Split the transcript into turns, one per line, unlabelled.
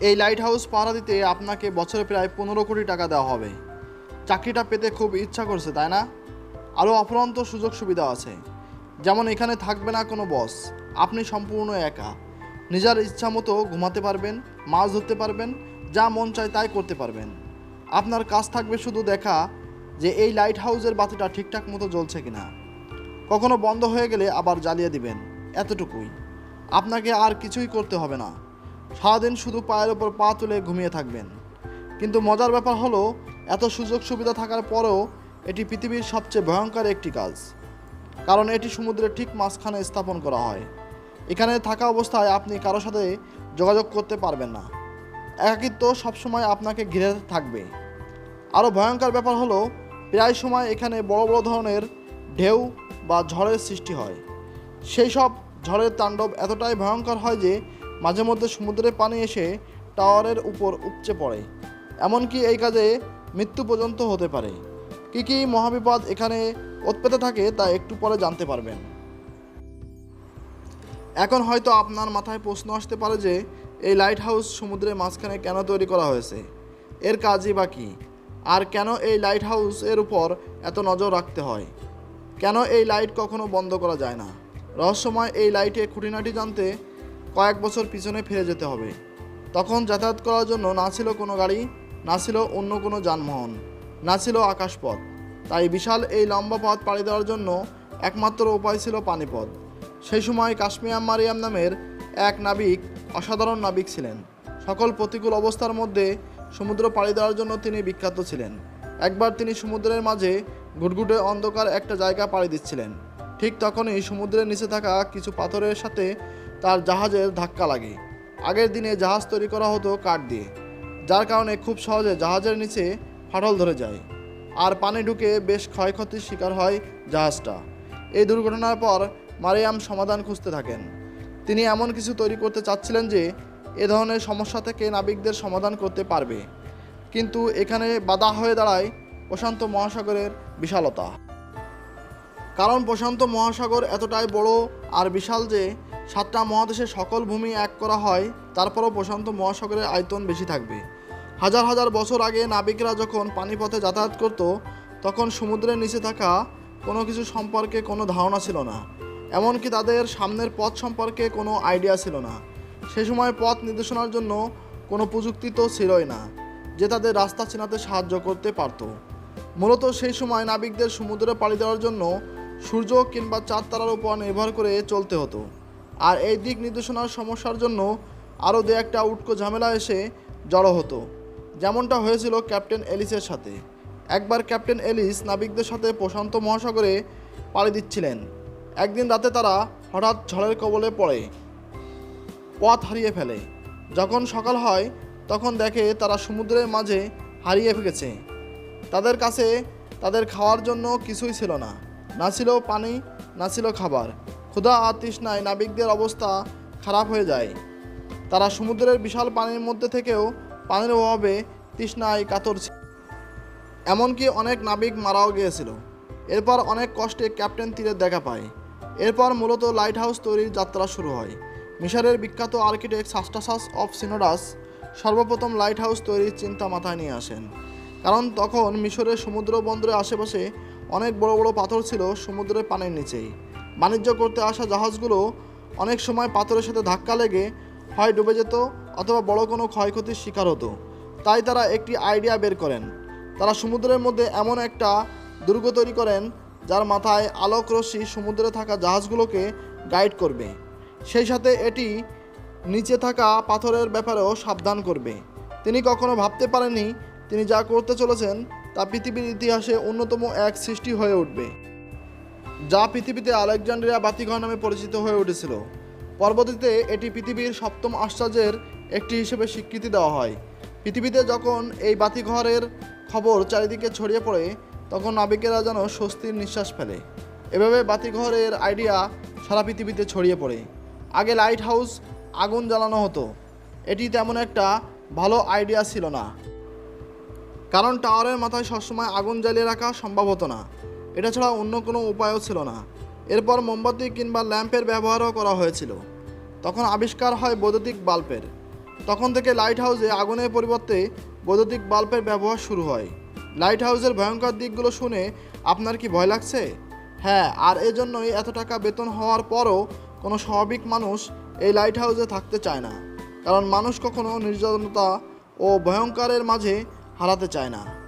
এই light house পাহারা দিতে আপনাকে বছরে প্রায় পনেরো কোটি টাকা দেওয়া হবে। চাকরিটা পেতে খুব ইচ্ছা করছে, তাই না? আরও অফুরন্ত সুযোগ সুবিধা আছে। যেমন এখানে থাকবে না কোনো বস আপনি সম্পূর্ণ একা। নিজের ইচ্ছা মতো ঘুমাতে পারবেন, মাছ ধরতে পারবেন, যা মন চায় তাই করতে পারবেন। আপনার কাজ থাকবে শুধু দেখা যে এই লাইট হাউসের বাতিটা ঠিকঠাক মতো জ্বলছে কিনা। কখনো বন্ধ হয়ে গেলে আবার জ্বালিয়ে দিবেন, এতটুকুই। আপনাকে আর কিছুই করতে হবে না। সারাদিন শুধু পায়ের ওপর পা তুলে ঘুমিয়ে থাকবেন। কিন্তু মজার ব্যাপার হলো, এত সুযোগ সুবিধা থাকার পরেও এটি পৃথিবীর সবচেয়ে ভয়ঙ্কর একটি কাজ। কারণ এটি সমুদ্রের ঠিক মাঝখানে স্থাপন করা হয়। এখানে থাকা অবস্থায় আপনি কারও সাথে যোগাযোগ করতে পারবেন না। একাকিত্ব সবসময় আপনাকে ঘিরে থাকবে। আরও ভয়ঙ্কর ব্যাপার হলো, প্রায় সময় এখানে বড় বড় ধরনের ঢেউ বা ঝড়ের সৃষ্টি হয়। সেই সব ঝড়ের তাণ্ডব এতটাই ভয়ঙ্কর হয় যে মাঝে মধ্যে সমুদ্রের পানি এসে টাওয়ারের উপর উপচে পড়ে। এমনকি এই কাজে মৃত্যু পর্যন্ত হতে পারে। কী কী মহাবিপদ এখানে উৎপেতে থাকে তা একটু পরে জানতে পারবেন। এখন হয়তো আপনার মাথায় প্রশ্ন আসতে পারে যে, এই লাইট হাউস সমুদ্রের মাঝখানে কেন তৈরি করা হয়েছে? এর কাজই বা কী? আর কেন এই লাইট হাউস এর উপর এত নজর রাখতে হয়? কেন এই লাইট কখনো বন্ধ করা যায় না? রহস্যময় এই লাইটে খুঁটিনাটি জানতে কয়েক বছর পিছনে ফিরে যেতে হবে। তখন যাতায়াত করার জন্য না ছিল কোনো গাড়ি, না ছিল অন্য কোনো যানবাহন, না ছিল আকাশপথ। তাই বিশাল এই লম্বা পথ পাড়ি দেওয়ার জন্য একমাত্র উপায় ছিল পানিপথ। সেই সময় কাশ্মীর মারিয়াম নামের এক নাবিক অসাধারণ নাবিক ছিলেন। সকল প্রতিকূল অবস্থার মধ্যে সমুদ্র পাড়ি দেওয়ার জন্য তিনি বিখ্যাত ছিলেন। একবার তিনি সমুদ্রের মাঝে ঘুটঘুটে অন্ধকার একটা জায়গা পাড়ি দিচ্ছিলেন। ঠিক তখনই সমুদ্রের নিচে থাকা কিছু পাথরের সাথে তার জাহাজের ধাক্কা লাগে। আগের দিনে জাহাজ তৈরি করা হতো কাঠ দিয়ে, যার কারণে খুব সহজে জাহাজের নিচে ফাটল ধরে যায়। আর পানি ঢুকে বেশ ক্ষয়ক্ষতির শিকার হয় জাহাজটা। এই দুর্ঘটনার পর মারিয়াম সমাধান খুঁজতে থাকেন। তিনি এমন কিছু তৈরি করতে চাচ্ছিলেন যে, এ ধরনের সমস্যা থেকে নাবিকদের সমাধান করতে পারবে। কিন্তু এখানে বাধা হয়ে দাঁড়ায় প্রশান্ত মহাসাগরের বিশালতা। কারণ প্রশান্ত মহাসাগর এতটাই বড় আর বিশাল যে সাতটা মহাদেশের সকল ভূমি এক করা হয়, তারপরও প্রশান্ত মহাসাগরের আয়তন বেশি থাকবে। হাজার হাজার বছর আগে নাবিকরা যখন পানিপথে যাতায়াত করত, তখন সমুদ্রের নিচে থাকা কোনো কিছু সম্পর্কে কোনো ধারণা ছিল না। এমনকি তাদের সামনের পথ সম্পর্কে কোনো আইডিয়া ছিল না। সে সময় পথ নির্দেশনার জন্য কোনো প্রযুক্তি তো ছিলই না, যে তাদের রাস্তা চেনাতে সাহায্য করতে পারতো। মূলত সেই সময় নাবিকদের সমুদ্রে পাড়ি দেওয়ার জন্য সূর্য কিংবা চাঁদ তারার উপর নির্ভর করে চলতে হতো। আর এই দিক নির্দেশনার সমস্যার জন্য আরও দু একটা উটকো ঝামেলা এসে জড়ো হতো। যেমনটা হয়েছিল ক্যাপ্টেন এলিসের সাথে। একবার ক্যাপ্টেন এলিস নাবিকদের সাথে প্রশান্ত মহাসাগরে পাড়ি দিচ্ছিলেন। একদিন রাতে তারা হঠাৎ ঝড়ের কবলে পড়ে, পথ হারিয়ে ফেলে। যখন সকাল হয়, তখন দেখে তারা সমুদ্রের মাঝে হারিয়ে গেছে তাদের কাছে তাদের খাওয়ার জন্য কিছুই ছিল না। না ছিল পানি, না ছিল খাবার। ক্ষুধা আর তৃষ্ণায় নাবিকদের অবস্থা খারাপ হয়ে যায়। তারা সমুদ্রের বিশাল পানির মধ্যে থেকেও পানির অভাবে তৃষ্ণায় কাতর এমনকি অনেক নাবিক মারাও গিয়েছিল। এরপর অনেক কষ্টে ক্যাপ্টেন তীরের দেখা পায়। এরপর মূলত লাইট হাউস তৈরির যাত্রা শুরু হয়। মিশরের বিখ্যাত আর্কিটেক্ট সাস্টাসাস অফ সিনোডাস সর্বপ্রথম লাইট হাউস তৈরির চিন্তা মাথায় নিয়ে আসেন। কারণ তখন মিশরের সমুদ্র বন্দরের আশেপাশে অনেক বড় বড় পাথর ছিল সমুদ্রের পানির নিচেই। বাণিজ্য করতে আসা জাহাজগুলো অনেক সময় পাথরের সাথে ধাক্কা লেগে হয় ডুবে যেত অথবা বড় কোনো ক্ষয়ক্ষতির শিকার হতো। তাই তারা একটি আইডিয়া বের করেন। তারা সমুদ্রের মধ্যে এমন একটা দুর্গ তৈরি করেন, যার মাথায় আলোক রশ্মি সমুদ্রে থাকা জাহাজগুলোকে গাইড করবে। সেই সাথে এটি নিচে থাকা পাথরের ব্যাপারেও সাবধান করবে। তিনি কখনো ভাবতে পারেননি তিনি যা করতে চলেছেন তা পৃথিবীর ইতিহাসে অন্যতম এক সৃষ্টি হয়ে উঠবে। যা পৃথিবীতে আলেকজান্ড্রিয়া বাতিঘর নামে পরিচিত হয়ে উঠেছিল। পরবর্তীতে এটি পৃথিবীর সপ্তম আশ্চর্যের একটি হিসেবে স্বীকৃতি দেওয়া হয়। পৃথিবীতে যখন এই বাতিঘরের খবর চারিদিকে ছড়িয়ে পড়ে, তখন নাবিকেরা যেন স্বস্তির নিঃশ্বাস ফেলে। এভাবে বাতিঘরের আইডিয়া সারা পৃথিবীতে ছড়িয়ে পড়ে। আগে লাইট হাউস আগুন জ্বালানো হতো। এটি তেমন একটা ভালো আইডিয়া ছিল না। কারণ টাওয়ারের মাথায় সবসময় আগুন জ্বালিয়ে রাখা সম্ভব হতো না। এটা ছাড়া অন্য কোনো উপায়ও ছিল না। এরপর মোমবাতি কিংবা ল্যাম্পের ব্যবহারও করা হয়েছিল। তখন আবিষ্কার হয় বৈদ্যুতিক বাল্বের। তখন থেকে লাইট হাউসে আগুনের পরিবর্তে বৈদ্যুতিক বাল্বের ব্যবহার শুরু হয়। লাইট হাউসের ভয়ঙ্কর দিকগুলো শুনে আপনার কি ভয় লাগছে? হ্যাঁ আর এজন্যই এত টাকা বেতন হওয়ার পরও কোনো স্বাভাবিক মানুষ এই লাইট হাউসে থাকতে চায় না। কারণ মানুষ কখনো নির্যাতনতা ও ভয়ঙ্করের মাঝে হারাতে চায় না।